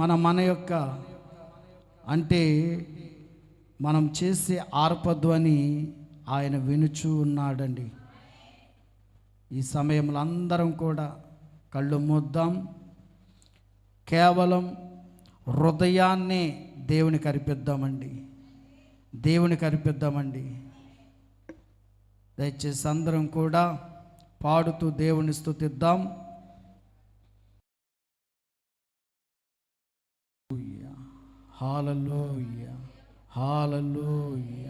మన మన యొక్క అంటే మనం చేసే ఆర్పధ్వని ఆయన వినుచూ ఉన్నాడండి. ఈ సమయంలో అందరం కూడా కళ్ళు మూద్దాం. కేవలం హృదయాన్నే దేవునికి అర్పిద్దామండి. దేవునికి అర్పిద్దామండి. దయచేసి అందరం కూడా పాడుతూ దేవుని స్థుతిద్దాం హాలలోయ హాలలోయ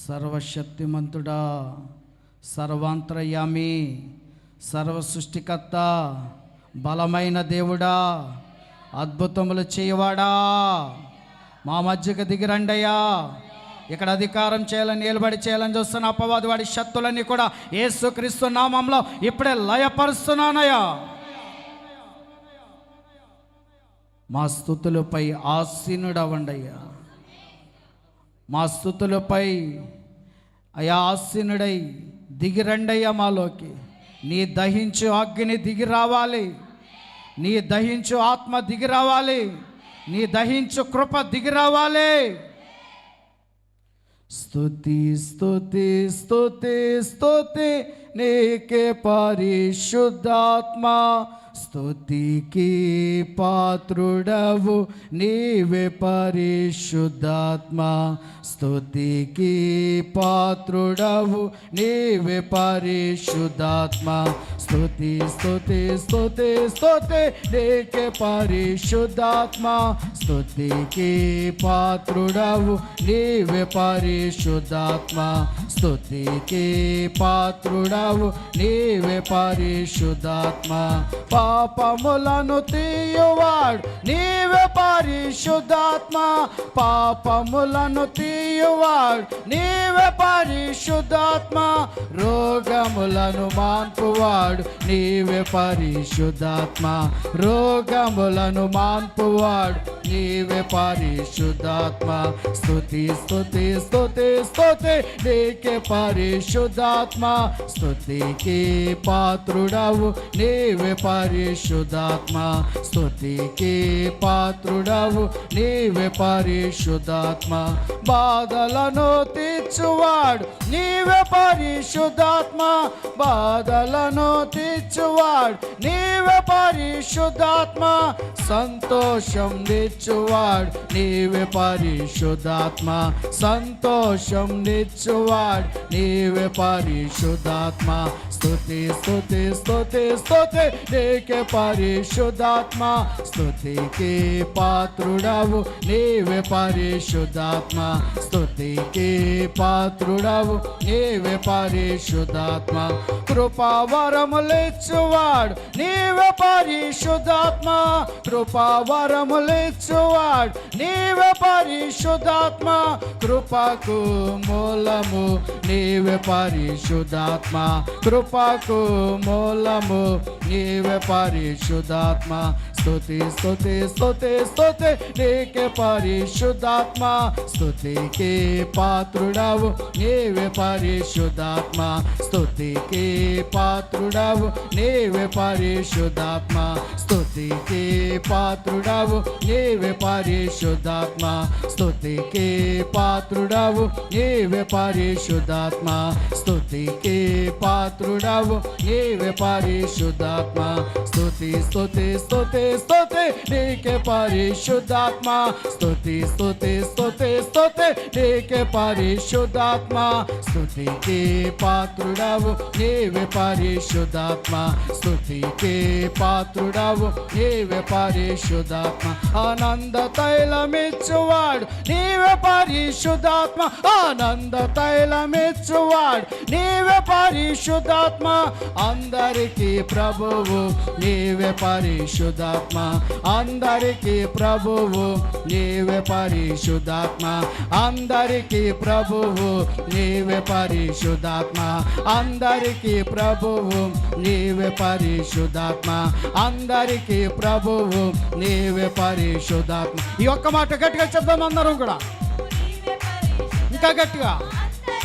సర్వశక్తిమంతుడా సర్వాంతరయామి సర్వ సృష్టికర్త బలమైన దేవుడా అద్భుతములు చేయవాడా మా మధ్యకు దిగిరండయ్యా ఇక్కడ అధికారం చేయాలని నిలబడి చేయాలని చూస్తున్న అపవాది వాడి శక్తులన్నీ కూడా ఏసుక్రీస్తు నామంలో ఇప్పుడే లయపరుస్తున్నానయ్యా మా స్థుతులపై ఆసీనుడవండయ్యా. మా స్థుతులపై అయా ఆసీనుడై దిగిరండయ్యా మాలోకి. నీ దహించు అగ్ని దిగి రావాలి. నీ దహించు ఆత్మ దిగి రావాలి. నీ దహించు కృప దిగి రావాలి. స్థుతి స్తుతి స్థుతి స్తుతి నీకే పరిశుద్ధాత్మ. స్థుతికి పాత్రుడవు నీవే పరిశుద్ధాత్మ. స్థుతికి పాత్రుడవు నీవే పరిశుద్ధాత్మ. స్థుతి స్థుతి స్థుతి స్థుతి నీకే పరిశుద్ధాత్మ. స్థుతికి పాత్రుడవు నీవే పరిశుద్ధాత్మ. స్థుతికి పాత్రుడవు నీవే పరిశుద్ధాత్మ. పాపములను తీయువాడు నీవే పరిశుద్ధాత్మ పాపములను తీయువాడు నీవే పరిశుద్ధాత్మ రోగములను మాన్పువాడు నీవే పరిశుద్ధాత్మ రోగములను మాన్పువాడు నీవే పరిశుద్ధాత్మ స్తుతి స్తుతి స్తుతి స్తుతి నీకే పరిశుద్ధాత్మ స్తుతికి పాత్రుడవు నీవే పరిశుద్ధాత్మ స్తుతికి పాత్రుడవు నీవే పరిశుద్ధాత్మ. బాధలను తీర్చువాడు నీవే పరిశుద్ధాత్మ. బాధలను తీర్చువాడు నీవే పరిశుద్ధాత్మ. సంతోషం తెచ్చువాడు నీవే పరిశుద్ధాత్మ. సంతోషం తెచ్చువాడు నీవే పరిశుద్ధాత్మ. స్తుతి స్తుతి స్తుతి స్తుతి నీకే పరిశుద్ధాత్మ స్తుతికి పాత్రుడవు నీవే పరిశుద్ధాత్మ స్తుతికి పాత్రుడవు నీవే పరిశుద్ధాత్మ. కృపావరములిచ్చువాడు నీవే పరిశుద్ధాత్మ కృపావరములిచ్చువాడు నీవే పరిశుద్ధాత్మ కృపకు మూలము నీవే పరిశుద్ధాత్మ కృపకు మూలము నీవే పరిశుద్ధాత్మ. స్థుతి స్థుతి స్థుతి స్థుతి నీకే పరిశుద్ధాత్మ. స్థుతికి పాత్రుడవు నీవే పరిశుద్ధాత్మ. స్థుతికి పాత్రుడవు నీవే పరిశుద్ధాత్మ. స్థుతికి పాత్రుడవు నీవే పరిశుద్ధాత్మ. స్థుతికి పాత్రుడవు నీవే పరిశుద్ధాత్మ. స్థుతికి పాత్రుడవు నీవే పరిశుద్ధాత్మ. స్తుతి స్తుతి స్తుతి స్తుతి నీకే పరిశుద్ధాత్మ స్తుతి స్తుతి స్తుతి స్తుతి నీకే పరిశుద్ధాత్మ స్తుతికి పాత్రుడవు నీవే పరిశుద్ధాత్మ స్తుతికి పాత్రుడవు నీవే పరిశుద్ధాత్మ ఆనంద తైలమిచ్చువాడు నీవే పరిశుద్ధాత్మ ఆనంద తైలమిచ్చువాడు నీవే పరిశుద్ధాత్మ అందరికీ ప్రభువు నీవే పరిశుద్ధాత్మ. అందరికీ ప్రభువు నీవే పరిశుద్ధాత్మ. అందరికీ ప్రభువు నీవే పరిశుద్ధాత్మ. అందరికీ ప్రభువు నీవే పరిశుద్ధాత్మ. అందరికీ ప్రభువు నీవే పరిశుద్ధాత్మ. ఈ ఒక్క మాట గట్టిగా చెప్దాం అందరం కూడా. ఇంకా గట్టిగా.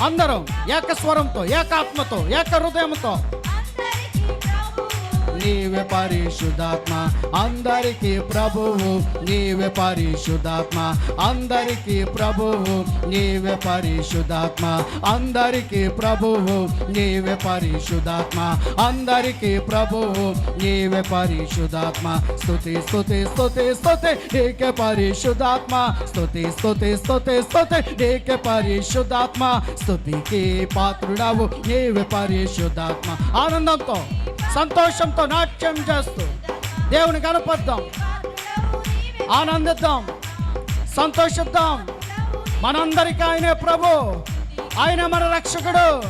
అందరం ఏక స్వరంతో ఏకాత్మతో ఏక హృదయంతో నీవే పరిశుద్ధాత్మ. అందరికీ ప్రభువు నీవే పరిశుద్ధాత్మ. అందరికీ ప్రభువు నీవే పరిశుద్ధాత్మ. అందరికీ ప్రభువు నీవే పరిశుద్ధాత్మ. అందరికీ ప్రభువు నీవే పరిశుద్ధాత్మ. స్తుతి స్తుతి స్తుతి స్తుతి నీకే పరిశుద్ధాత్మ. స్తుతి స్తుతి స్తుతి స్తుతి నీకే పరిశుద్ధాత్మ. స్తుతికి పాత్రుడవు నీవే పరిశుద్ధాత్మ. ఆనందంతో సంతోషంతో నాట్యం చేస్తూ దేవుని కనపద్దాం ఆనందిద్దాం. సంతోషిద్దాం. మనందరికీ ఆయనే ప్రభు. ఆయన మన రక్షకుడు.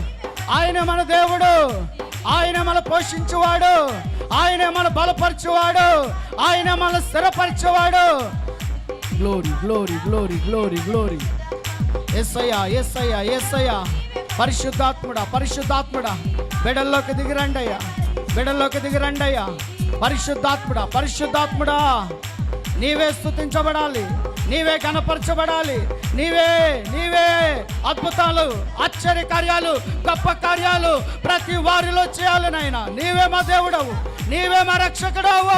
ఆయన మన దేవుడు. ఆయన మన పోషించువాడు. ఆయన మన బలపరచువాడు. ఆయన మన స్థిరపరచువాడు. Glory glory glory glory glory. ఎస్సయ్యా ఎస్సయ్యా ఎస్సయ్యా పరిశుద్ధాత్ముడా పరిశుద్ధాత్ముడా. బిడల్లోకి దిగిరండి అయ్యా బిడల్లోకి దిగిరండి అయ్యా పరిశుద్ధాత్ముడా పరిశుద్ధాత్ముడా. నీవే స్తుతించబడాలి నీవే కనపరచబడాలి నీవే నీవే అద్భుతాలు ఆశ్చర్య కార్యాలు గొప్ప కార్యాలు ప్రతి వారిలో చేయాలి నాయన. నీవే మా దేవుడవు నీవే మా రక్షకుడవు.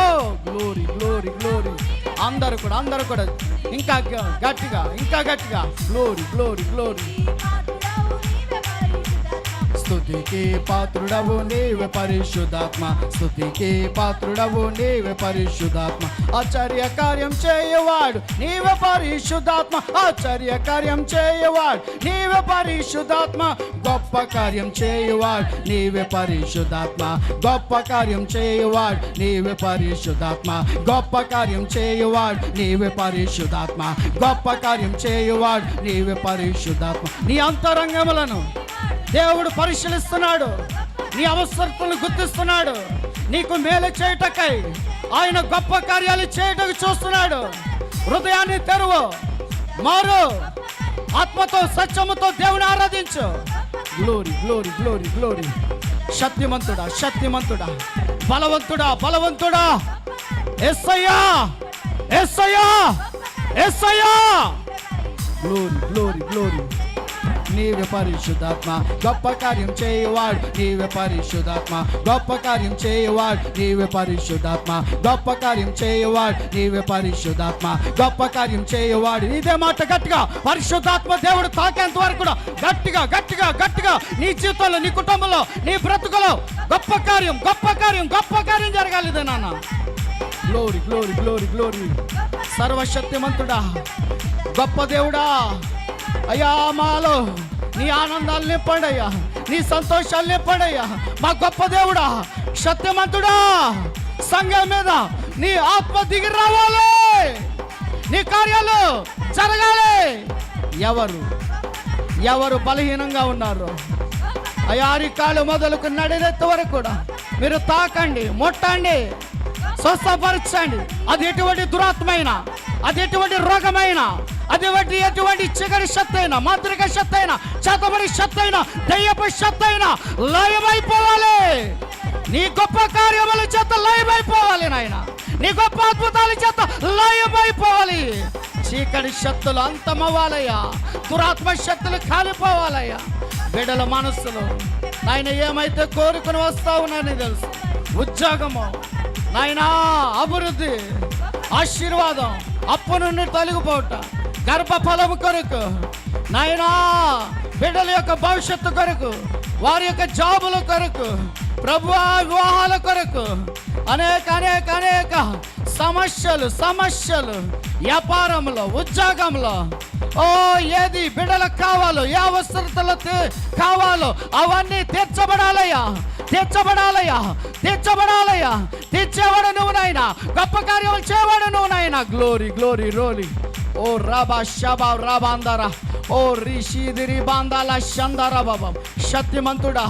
గ్లోరీ గ్లోరీ గ్లోరీ అందరూ కూడా అందరూ కూడా ఇంకా గట్టిగా ఇంకా గట్టిగా. గ్లోరీ గ్లోరీ గ్లోరీ స్థుతికి పాత్రుడవు నీవే పరిశుద్ధాత్మ. స్థుతికి పాత్రుడవు నీవే పరిశుద్ధాత్మ. ఆచార్య కార్యం చేయవాడు నీవే పరిశుద్ధాత్మ. ఆచార్య కార్యం చేయవాడు నీవే పరిశుద్ధాత్మ. గొప్ప కార్యం చేయవాడు నీవే పరిశుద్ధాత్మ. గొప్ప కార్యం చేయవాడు నీవే పరిశుద్ధాత్మ. గొప్ప కార్యం చేయవాడు నీవే పరిశుద్ధాత్మ. గొప్ప కార్యం చేయవాడు నీవే పరిశుద్ధాత్మ. నీ అంతరంగములను దేవుడు పరిశీలిస్తున్నాడు. నీ అవసరతలను గుర్తిస్తున్నాడు. నీకు మేలు చేయుటకై ఆయన గొప్ప కార్యాలు చేయటకు చూస్తున్నాడు. హృదయాన్ని తెరువు. మారు. ఆత్మతో సత్యముతో దేవుని ఆరాధించు. Glory glory glory glory. శక్తిమంతుడా శక్తిమంతుడా. బలవంతుడా బలవంతుడా. ఎస్సయ్యా ఎస్సయ్యా ఎస్సయ్యా గ్లోరీ గ్లోరీ గ్లోరీ. నీవే పరిశుద్ధాత్మ. గొప్ప కార్యం చేయవాడు నీవే పరిశుద్ధాత్మ. గొప్ప కార్యం చేయవాడు నీవే పరిశుద్ధాత్మ. గొప్ప కార్యం చేయవాడు నీవే పరిశుద్ధాత్మ. గొప్ప కార్యం చేయవాడు ఇదే మాట గట్టిగా పరిశుద్ధాత్మ దేవుడు తాకేంత వరకు కూడా గట్టిగా గట్టిగా గట్టిగా నీ జీవితంలో నీ కుటుంబంలో నీ బ్రతుకులో గొప్ప కార్యం గొప్ప కార్యం గొప్ప కార్యం జరగాలి నాన్న. గ్లోరీ గ్లోరీ గ్లోరీ గ్లోరీ సర్వశక్తిమంతుడా గొప్ప దేవుడా అయ్యా మాలో నీ ఆనందాలు నింపండి అయ్యా నీ సంతోషాలు నింపండి అయ్యా మా గొప్ప దేవుడా సత్యమంతుడా సంఘం మీద నీ ఆత్మ దిగి రావాలి. నీ కార్యాలు జరగాలి. ఎవరు ఎవరు బలహీనంగా ఉన్నారు. అయారి కాళ్ళు మొదలుకు నడినెత్త వరకు కూడా మీరు తాకండి ముట్టండి స్వస్థపరచండి. అది ఎటువంటి దురాత్మైన అది ఎటువంటి రోగమైన అది ఎటువంటి చీకటి శక్తి అయినా మాంత్రిక శక్తి అయినా చేతబడి శక్తి అయినా దయ్యపు శక్తి అయినా లయమైపోవాలి. నీ గొప్ప కార్యముల చేత లయమైపోవాలి నాయన. నీ గొప్ప అద్భుతాల చేత లయమైపోవాలి. చీకటి శక్తులు అంతమవ్వాలయ్యా. దురాత్మ శక్తులు కాలిపోవాలయ్యా. బిడల మనస్సులో నాయన ఏమైతే కోరుకుని వస్తావు నన్ను తెలుసు. ఉద్యోగము నాయనా అభివృద్ధి ఆశీర్వాదం అప్పు నుండి తొలగిపోవటం గర్భఫలము కొరకు నాయనా బిడ్డల యొక్క భవిష్యత్తు కొరకు వారి యొక్క జాబుల కొరకు ప్రభు వివాహాల కొరకు అనేక అనేక అనేక సమస్యలు సమస్యలు వ్యాపారంలో ఉద్యోగంలో ఓ ఏది బిడ్డలకు కావాలో ఏ అవసరతలు కావాలో అవన్నీ తీర్చబడాలయ్యా తీర్చబడాలయ్యా తీర్చబడాలయ్యా తీర్చేవాడు నువ్వు నాయన గొప్ప కార్యం చేయవాడు నువ్వు నాయన గ్లోరీ గ్లోరీ రోలీ ఓ రాబా షబా రాబాందరా ఓ రిషిదిరి బాందాల షందర బాబా శక్తిమంతుడా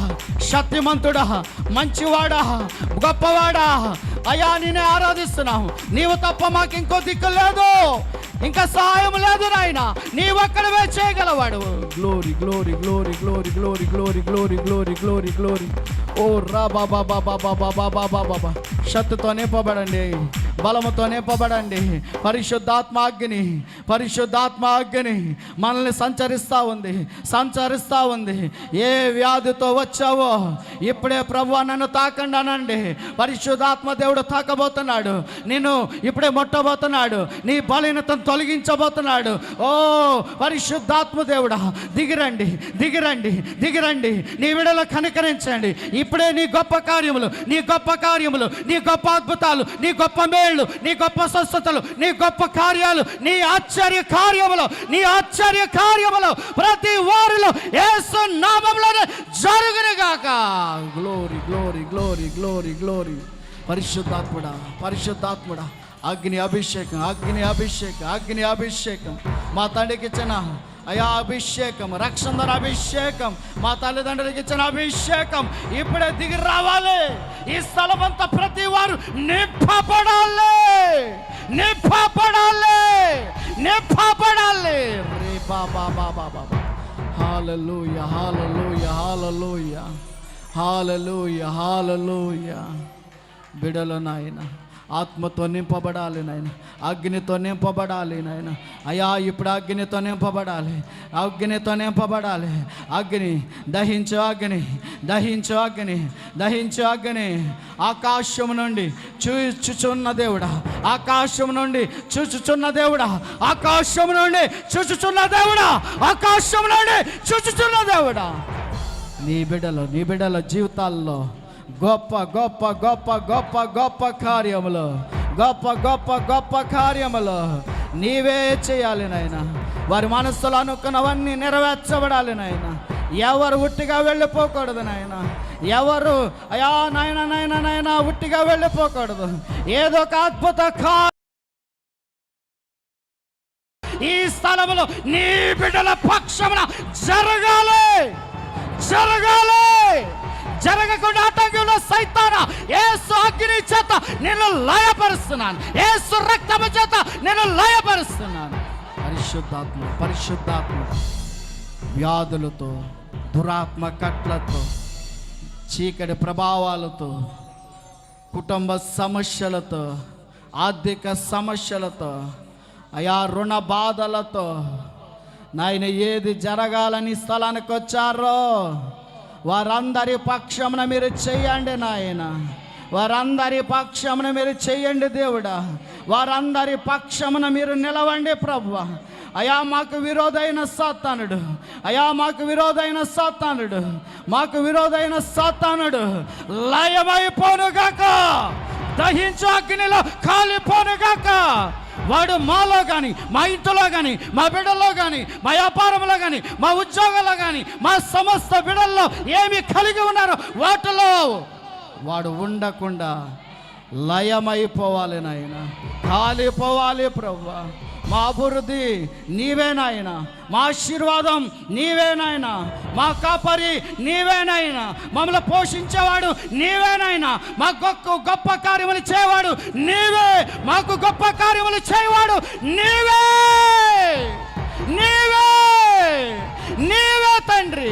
శక్తిమంతుడా మంచివాడా గొప్పవాడా అయ్యా నేనే ఆరాధిస్తున్నాము. నీవు తప్ప మాకు ఇంకో దిక్కు లేదు. ఇంకా సహాయం లేదు నాయన. నీవు ఒక్కడవే చేయగలవాడు? Glory glory glory glory glory glory glory glory glory glory ఓ రా బాబా బాబా బాబా బాబా బాబా శక్తితో నింపబడండి. బలముతో నింపబడండి. పరిశుద్ధాత్మ అగ్ని పరిశుద్ధాత్మ అగ్ని మనల్ని సంచరిస్తూ ఉంది సంచరిస్తూ ఉంది. ఏ వ్యాధితో వచ్చావో ఇప్పుడే ప్రభు నన్ను తాకండి అనండి. పరిశుద్ధాత్మ దేవుడు తాకబోతున్నాడు. నేను ఇప్పుడే మొట్టబోతున్నాడు. నీ బలీనతను తొలగించబోతున్నాడు. ఓ పరిశుద్ధాత్మ దేవుడా దిగిరండి దిగిరండి దిగిరండి. నీ విడలో కనికరించండి. ఇప్పుడే నీ గొప్ప కార్యములు నీ గొప్ప కార్యములు నీ గొప్ప అద్భుతాలు నీ గొప్ప మేళ్ళు నీ గొప్ప స్వస్థతలు నీ గొప్ప కార్యాలు నీ ఆశ్చర్య కార్యములు నీ ఆశ్చర్య కార్యములు ప్రతి వారిలో ఏసు నామంలోనే జరుగునుగాక. Glory glory glory glory glory పరిశుద్ధాత్ముడా పరిశుద్ధాత్ముడా. అగ్ని అభిషేకం అగ్ని అభిషేకం అగ్ని అభిషేకం. మా తండ్రికి ఇచ్చిన అయా అభిషేకం రక్షణ అభిషేకం. మా తల్లిదండ్రులకు ఇచ్చిన అభిషేకం. ఇప్పుడే దిగి రావాలి. ఈ స్థలం అంతా ప్రతి వారు నింపబడాలి. నింపబడాలి. నింపబడాలి. రే బాబా బాబా బాబా హాలలోయ హాలలోయ హాలలోయ హాలలోయ హాలలోయ. బిడలో నాయన ఆత్మతో నింపబడాలి నాయన అగ్నితో నింపబడాలి నాయన. అయా ఇప్పుడు అగ్నితో నింపబడాలి అగ్నితో నింపబడాలి. అగ్ని దహించు అగ్ని దహించు అగ్ని దహించు అగ్ని. ఆకాశం నుండి చూచుచున్న దేవుడా ఆకాశం నుండి చూచుచున్న దేవుడా ఆకాశం నుండి చూచుచున్న దేవుడా ఆకాశం నుండి చూచుచున్న దేవుడా. నీ బిడ్డలు నీ బిడ్డల జీవితాల్లో గొప్ప గొప్ప గొప్ప గొప్ప గొప్ప కార్యములు. గొప్ప గొప్ప గొప్ప కార్యములు నీవే చేయాలి నాయన. వారి మనస్సులో అనుకున్నవన్నీ నెరవేర్చబడాలి నాయన. ఎవరు ఉట్టిగా వెళ్ళిపోకూడదు నాయన. ఎవరు అయా నాయన నాయన నాయన ఉట్టిగా వెళ్ళిపోకూడదు. ఏదో ఒక అద్భుత కా ఈ స్థలంలో నీ బిడ్డల పక్షమున జరగాలి. జరగాలి. జరగకుండా ఆటంకంలో సైతాన ఏసు అగ్ని చేత నేను లయపరుస్తున్నాను. ఏసు రక్తము చేత నేను లయపరుస్తున్నాను. పరిశుద్ధాత్మ పరిశుద్ధాత్మ వ్యాధులతో దురాత్మ కట్లతో చీకటి ప్రభావాలతో కుటుంబ సమస్యలతో ఆర్థిక సమస్యలతో అయా రుణ బాధలతో నాయన ఏది జరగాలని స్థలానికి వచ్చారో వారందరి పక్షమున మీరు చేయండి నాయన. వారందరి పక్షమున మీరు చేయండి దేవుడా. వారందరి పక్షమున మీరు నిలవండి ప్రభు. అయా మాకు విరోధైన సాతానుడు. అయా మాకు విరోధైన సాతానుడు. మాకు విరోధైన సాతానుడు. లయమైపోనుగాక. దహించు అగ్నిలో కాలిపోనుగాక. వాడు మాలో కానీ మా ఇంటిలో కానీ మా బిడ్డల్లో కానీ మా వ్యాపారంలో కానీ మా ఉద్యోగంలో కానీ మా సమస్త బిడల్లో ఏమి కలిగి ఉన్నారో వాటిలో వాడు ఉండకుండా లయమైపోవాలి నాయన. కాలిపోవాలి ప్రభు మా అభివృద్ధి నీవే నాయన. మా ఆశీర్వాదం నీవేనాయన మా కాపరి నీవేనాయన మమ్మల్ని పోషించేవాడు నీవేనాయన మా గొప్ప గొప్ప కార్యములు చేయవాడు నీవే. మాకు గొప్ప కార్యములు చేయవాడు నీవే. నీవే. నీవే తండ్రి.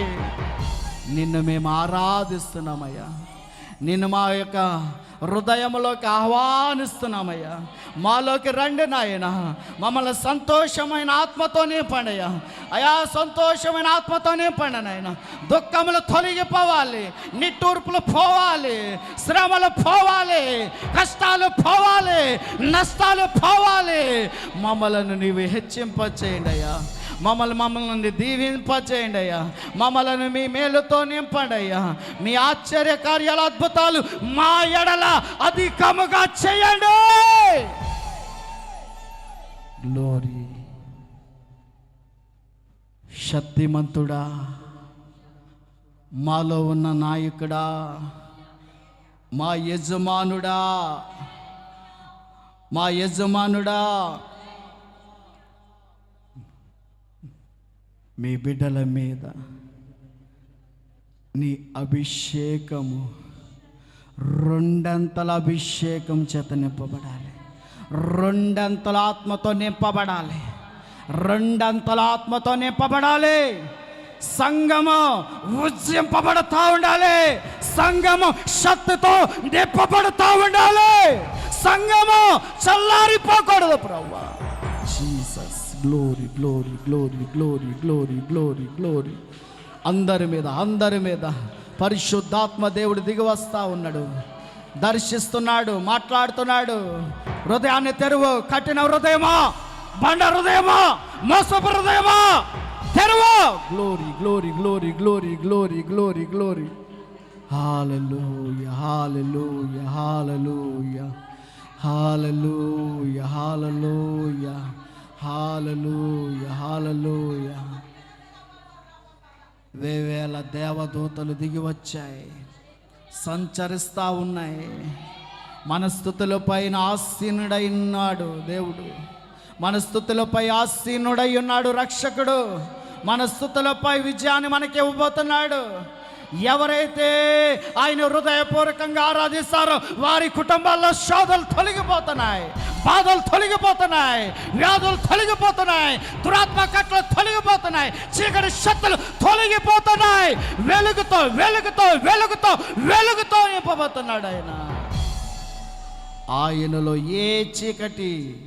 నిన్ను మేము ఆరాధిస్తున్నామయ్యా. నిన్ను మా యొక్క హృదయంలోకి ఆహ్వానిస్తున్నామయ్యా. మాలోకి రండి నాయన. మమ్మల్ని సంతోషమైన ఆత్మతో నింపండియ్యా. అయా సంతోషమైన ఆత్మతో నింపండి నాయన. దుఃఖములు తొలగిపోవాలి నిట్టూర్పులు పోవాలి శ్రమలు పోవాలి కష్టాలు పోవాలి నష్టాలు పోవాలి. మమ్మలను నీవు హెచ్చింపచేయండి అయ్యా మమ్మల్ని మమ్మల్ని దీవింపచేయండి అయ్యా. మమ్మల్ని మీ మేలుతో నింపండి అయ్యా. మీ ఆశ్చర్య కార్యాల అద్భుతాలు మా ఎడల అధికముగా చేయండి. గ్లోరీ శక్తిమంతుడా మాలో ఉన్న నాయకుడా మా యజమానుడా మా యజమానుడా మీ బిడ్డల మీద నీ అభిషేకము రెండంతల అభిషేకం చేత నింపబడాలి. రెండంతల ఆత్మతో నింపబడాలి. రెండంతల ఆత్మతో నింపబడాలి. సంగము ఉజ్జింపబడుతూ ఉండాలి. సంగము శక్తితో నింపబడతా ఉండాలి. సంగము చల్లారిపోకూడదు ప్రభు. Glory glory glory glory glory glory glory అందరి మీద అందరి మీద పరిశుద్ధాత్మ దేవుడు దిగి వస్తా ఉన్నాడు దర్శిస్తున్నాడు మాట్లాడుతున్నాడు హృదయాన్ని తెరువు కఠిన హృదయమా బండ హృదయమా మోసపు హృదయమా తెరువు glory glory glory glory glory glory glory హాలలోయ హాలలోయ హాలూయ హాలూయ హాలలోయ హాలలూయ హాలూయ వేవేల దేవదూతలు దిగి వచ్చాయి. సంచరిస్తూ ఉన్నాయి. మన స్థుతులపైన ఆసీనుడై ఉన్నాడు దేవుడు. మన స్థుతులపై ఆసీనుడై ఉన్నాడు రక్షకుడు. మన స్థుతులపై విజయాన్ని మనకి ఇవ్వబోతున్నాడు. ఎవరైతే ఆయన హృదయపూర్వకంగా ఆరాధిస్తారో వారి కుటుంబాల్లో శోధలు తొలగిపోతున్నాయి బాధలు తొలగిపోతున్నాయి వ్యాధులు తొలగిపోతున్నాయి దురాత్మ కట్లు తొలగిపోతున్నాయి చీకటి శక్తులు తొలగిపోతున్నాయి. వెలుగుతో వెలుగుతో వెలుగుతో వెలుగుతో నింపబోతున్నాడు ఆయన. ఆయనలో ఏ చీకటి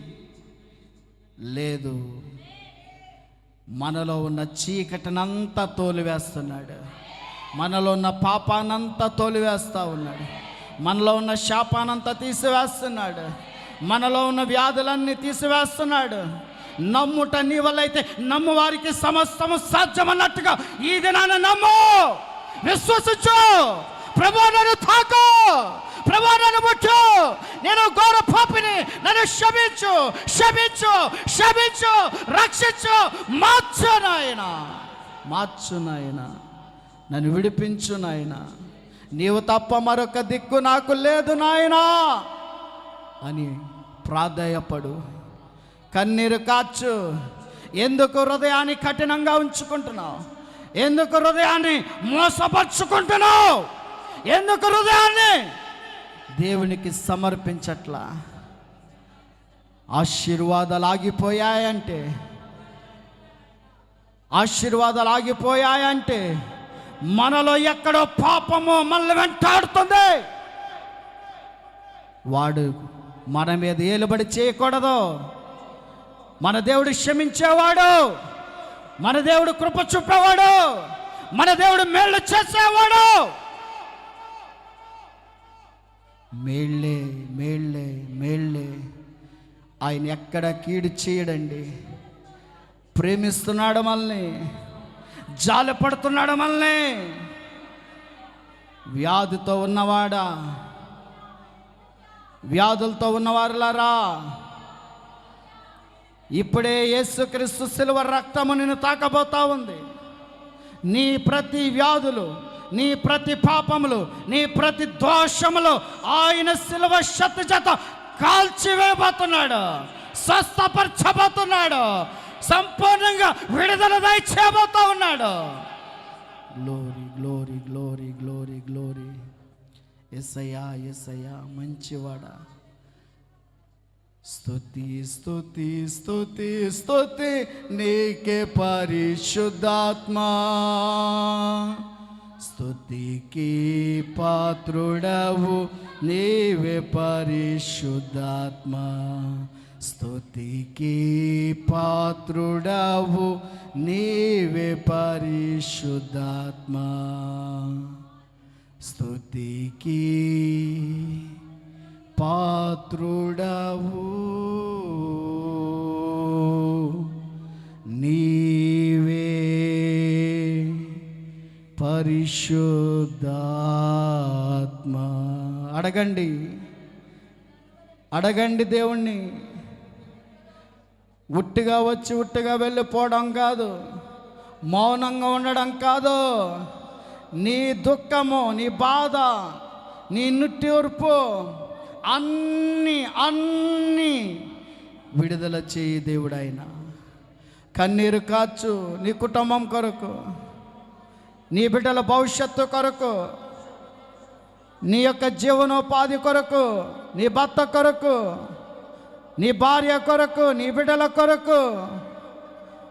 లేదు. మనలో ఉన్న చీకటినంతా తోలివేస్తున్నాడు. మనలో ఉన్న పాపానంతా తోలివేస్తూ ఉన్నాడు. మనలో ఉన్న శాపానంతా తీసివేస్తున్నాడు. మనలో ఉన్న వ్యాధులన్నీ తీసివేస్తున్నాడు. నమ్ముట నీ వల్ల అయితే నమ్ము వారికి సమస్తము సాధ్యమన్నట్టుగా ఈ దినాన నమ్ము. విశ్వసించు. ప్రభు నన్ను తాకు. ప్రభు నన్ను ముట్టు. నేను ఘోర పాపిని నన్ను క్షమించు. క్షమించు. క్షమించు. రక్షించు. మార్చు నాయన. మార్చు నాయనా. నన్ను విడిపించు నాయన. నీవు తప్ప మరొక దిక్కు నాకు లేదు నాయనా. అని ప్రాధేయపడు. కన్నీరు కాచు. ఎందుకు హృదయాన్ని కఠినంగా ఉంచుకుంటున్నావు? ఎందుకు హృదయాన్ని మోసపరుచుకుంటున్నావు? ఎందుకు హృదయాన్ని దేవునికి సమర్పించట్లా? ఆశీర్వాదాలు ఆగిపోయాయంటే ఆశీర్వాదాలు ఆగిపోయాయంటే మనలో ఎక్కడో పాపము మనల్ని వెంటాడుతుంది. వాడు మన మీద ఏలుబడి చేయకూడదు. మన దేవుడు క్షమించేవాడు. మన దేవుడు కృప చూపేవాడు. మన దేవుడు మేళ్ళు చేసేవాడు. మేళ్ళే మేళ్ళే మేళ్ళే ఆయన ఎక్కడ కీడు చేయడండి. ప్రేమిస్తున్నాడు మనల్ని. జాలపడుతున్నాడు మనల్ని. వ్యాధితో ఉన్నవాడా. వ్యాధులతో ఉన్నవారులారా ఇప్పుడే యేసుక్రీస్తు సిలువ రక్తము నిన్ను తాకబోతా ఉంది. నీ ప్రతి వ్యాధులు నీ ప్రతి పాపములు నీ ప్రతి దోషములు ఆయన సిలువ శత జత కాల్చివేయబోతున్నాడు స్వస్థపరచబోతున్నాడు. సంపూర్ణంగా విడుదల దయచేయబోతా ఉన్నాడు. Glory glory glory glory glory ఎస్సయ్యా ఎస్సయ్యా మంచివాడా. స్తుతి స్తుతి స్తుతి స్తుతి నీకే పరిశుద్ధాత్మా. స్తుతికి పాత్రుడవు నీవే పరిశుద్ధాత్మా. స్థుతికి పాత్రుడవు నీవే పరిశుద్ధాత్మా. స్థుతికి పాత్రుడవు నీవే పరిశుద్ధాత్మ. అడగండి. అడగండి దేవుణ్ణి. ఉట్టిగా వచ్చి ఉట్టిగా వెళ్ళిపోవడం కాదు. మౌనంగా ఉండడం కాదు. నీ దుఃఖము నీ బాధ నీ నుట్టిర్పు అన్ని అన్నీ విడుదల చేయి దేవుడైన. కన్నీరు కాచు నీ కుటుంబం కొరకు నీ బిడ్డల భవిష్యత్తు కొరకు నీ యొక్క జీవనోపాధి కొరకు నీ భర్త కొరకు నీ భార్య కొరకు నీ బిడ్డల కొరకు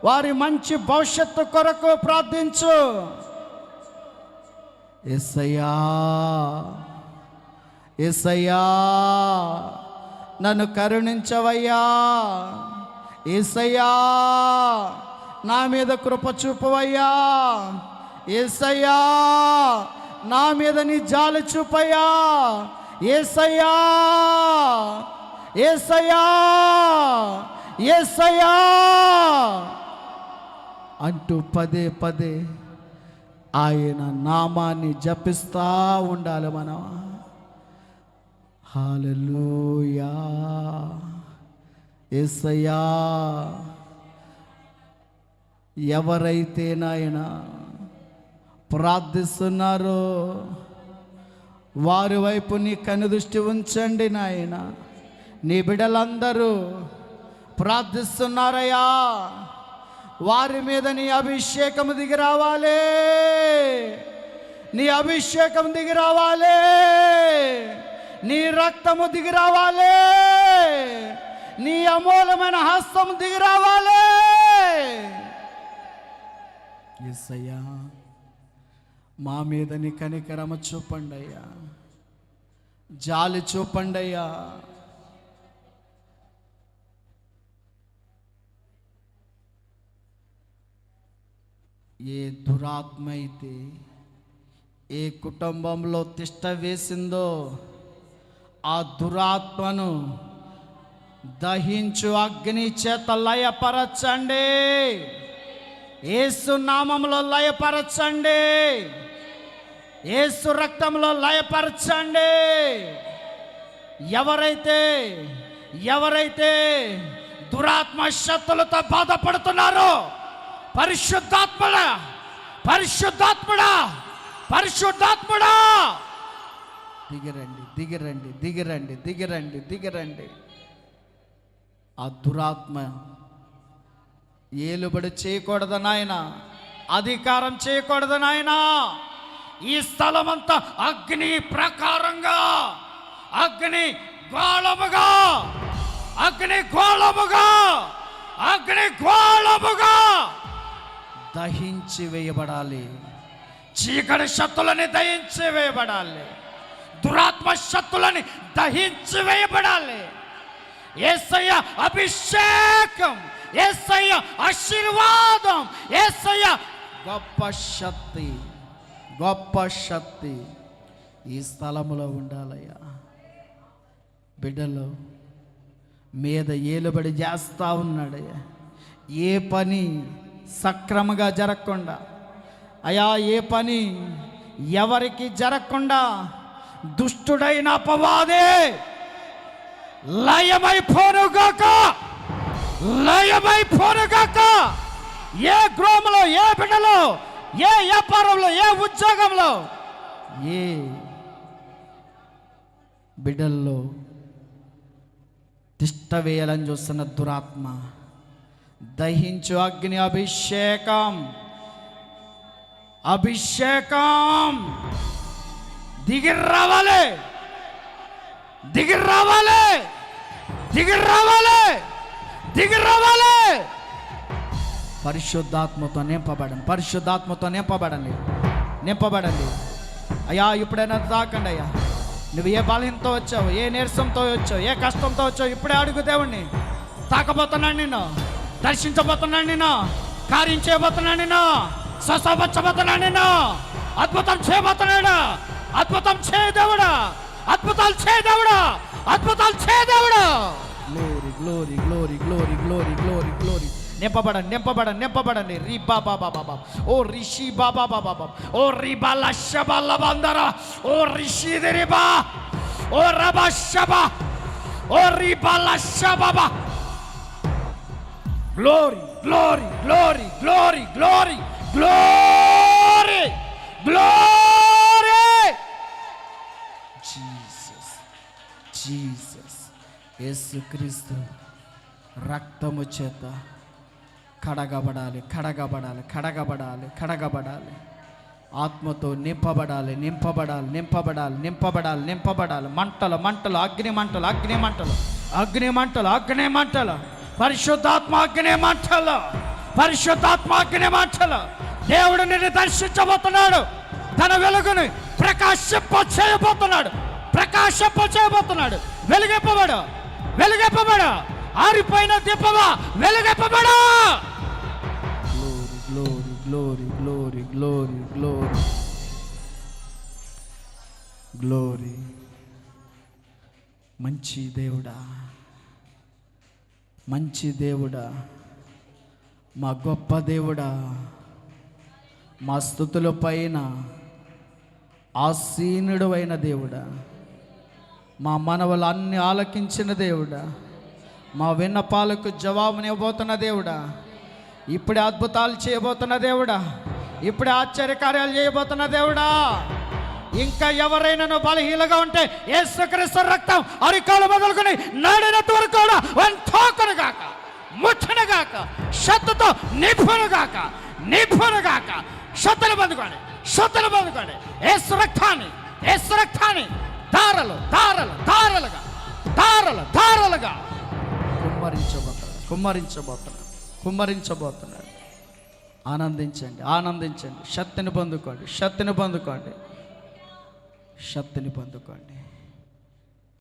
వారి మంచి భవిష్యత్తు కొరకు ప్రార్థించు. ఎస్సయ్యా ఎస్సయ్యా నన్ను కరుణించవయ్యా. ఏసయ్యా నా మీద కృప చూపవయ్యా. ఏసయ్యా నా మీద నీ జాలి చూపయ్యా. ఏసయ్యా ఏసయ్యా! ఏసయ్యా! అంటూ పదే పదే ఆయన నామాన్ని జపిస్తా ఉండాలి మనం. హాలూయా ఎస్సయ్యా ఎవరైతే నాయన ప్రార్థిస్తున్నారో? వారి వైపు నీ కనుదృష్టి ఉంచండి నాయన. నీ బిడ్డలందరూ ప్రార్థిస్తున్నారయ్యా. వారి మీద నీ అభిషేకం దిగి రావాలి. నీ అభిషేకం దిగి రావాలి. నీ రక్తము దిగి రావాలి. నీ అమూలమైన హస్తం దిగి రావాలి. ఎస్సయ్యా మా మీద నీ కనికరమ చూపండి అయ్యా జాలి చూపండి అయ్యా ఏ దురాత్మ అయితే ఏ కుటుంబంలో తిష్ట వేసిందో ఆ దురాత్మను దహించు అగ్ని చేత లయపరచండి. ఏసు నామంలో లయపరచండి. ఏసు రక్తంలో లయపరచండి. ఎవరైతే ఎవరైతే దురాత్మ శత్రులతో బాధపడుతున్నారో పరిశుద్ధాత్మడా పరిశుద్ధాత్మడా పరిశుద్ధాత్మడా. దిగిరండి దిగిరండి దిగిరండి దిగిరండి దిగిరండి. ఆ దురాత్మ ఏలుబడి చేయకూడదు నాయన అధికారం చేయకూడదు నాయన. ఈ స్థలమంతా అగ్ని ప్రకారంగా అగ్ని గోళముగా అగ్ని గోళముగా అగ్ని గోళముగా. దహించి వేయబడాలి. చీకటి శక్తులని దహించి వేయబడాలి. దురాత్మ శక్తులని దహించి వేయబడాలి. ఏసయ్య అభిషేకం ఏసయ్య ఆశీర్వాదం ఏసయ్య గొప్ప శక్తి గొప్ప శక్తి ఈ స్థలములో ఉండాలయ్యా. బిడ్డలు మీద ఏలుబడి చేస్తా ఉన్నాడయ్యా. ఏ పని సక్రమంగా జరగకుండా. అయా ఏ పని ఎవరికి జరగకుండా దుష్టుడైన అపవాదే లయమైపోనుగాక. లయమైపోనుగాక. ఏ గృహంలో ఏ బిడ్డలో ఏ వ్యాపారంలో ఏ ఉద్యోగంలో ఏ బిడ్డల్లో తిష్ట వేయాలని చూస్తున్న దురాత్మ దహించు అగ్ని అభిషేకం. అభిషేకం. దిగిర్రవలే. దిగిర్రవలే. దిగిర్రవలే. దిగిర్రవలే. పరిశుద్ధాత్మతో నింపబడండి. పరిశుద్ధాత్మతో నింపబడండి. నింపబడండి. అయ్యా ఇప్పుడైనా తాకండి అయ్యా. నువ్వు ఏ బలంతో వచ్చావు? ఏ నీరసంతో వచ్చావు? ఏ కష్టంతో వచ్చావు? ఇప్పుడే అడుగు దేవుణ్ణి. తాకపోతున్నాను నిన్ను. దర్శించబోతున్నాను నిన్ను కార్యం చేయబోతున్నాను నిన్ను స్వస్థపరచబోతున్నాను నిన్ను అద్భుతం చేయబోతున్నాడు అద్భుతం చేయదేవుడా అద్భుతాలు చేయదేవుడా అద్భుతాలు చేయదేవుడా glory glory glory glory glory glory glory నింపబడండి నింపబడండి నింపబడండి. రీ బాబా బాబా బాబా ఓ రిషి బాబా బాబా బాబా ఓ రిబా లషబల్ల బందర ఓ రిషి రిబా ఓ రబా షబా ఓ రిబా లషబాబా glory glory glory glory glory glory glory Jesus Jesus యేసుక్రీస్తు రక్తము చేత కడగబడాలి కడగబడాలి కడగబడాలి కడగబడాలి. ఆత్మతో నింపబడాలి నింపబడాలి నింపబడాలి నింపబడాలి నింపబడాలి. మంటలు మంటలు అగ్ని మంటలు అగ్ని మంటలు అగ్ని మంటలు అగ్ని మంటలు. పరిశుద్ధాత్మాగ్నే మాటలు పరిశుద్ధాత్మాగ్నే మాటలు. దేవుడు నిన్ను దర్శించబోతున్నాడు. తన వెలుగుని ప్రకాశింప చేయబోతున్నాడు. ప్రకాశింప చేయబోతున్నాడు. వెలుగెప్పబడు వెలుగెప్పబడు. ఆరిపోయిన దీపమా? వెలుగెప్పబడు. Glory glory glory glory glory glory మంచి దేవుడా. మంచి దేవుడా మా గొప్ప దేవుడా మా స్థుతుల పైన ఆసీనుడు అయిన దేవుడా మా మనవలు అన్ని ఆలకించిన దేవుడా మా విన్నపాలకు జవాబునివ్వబోతున్న దేవుడా ఇప్పుడే అద్భుతాలు చేయబోతున్న దేవుడా ఇప్పుడే ఆశ్చర్యకార్యాలు చేయబోతున్న దేవుడా. ఇంకా ఎవరైనా బలహీనగా ఉంటే ఏసుక్రీస్తు రక్తం అరికాలు మొదలుకొని నాడినంత వరకు కూడా వంతోకనుగాక ముచ్చనగాక శత్తుతో నిపుణుగాక నిపుణుగాక శత్తులు పొందుకోండి శత్తులు పొందుకోండి యేసు రక్తాన్ని యేసు రక్తాన్ని దారలు దారలు దారలుగా దారలు దారలుగా కుమ్మరించబోతున్నాడు కుమ్మరించబోతున్నాడు కుమ్మరించబోతున్నాడు. ఆనందించండి ఆనందించండి. శక్తిని పొందుకోండి శక్తిని పొందుకోండి శక్తిని పొందుకోండి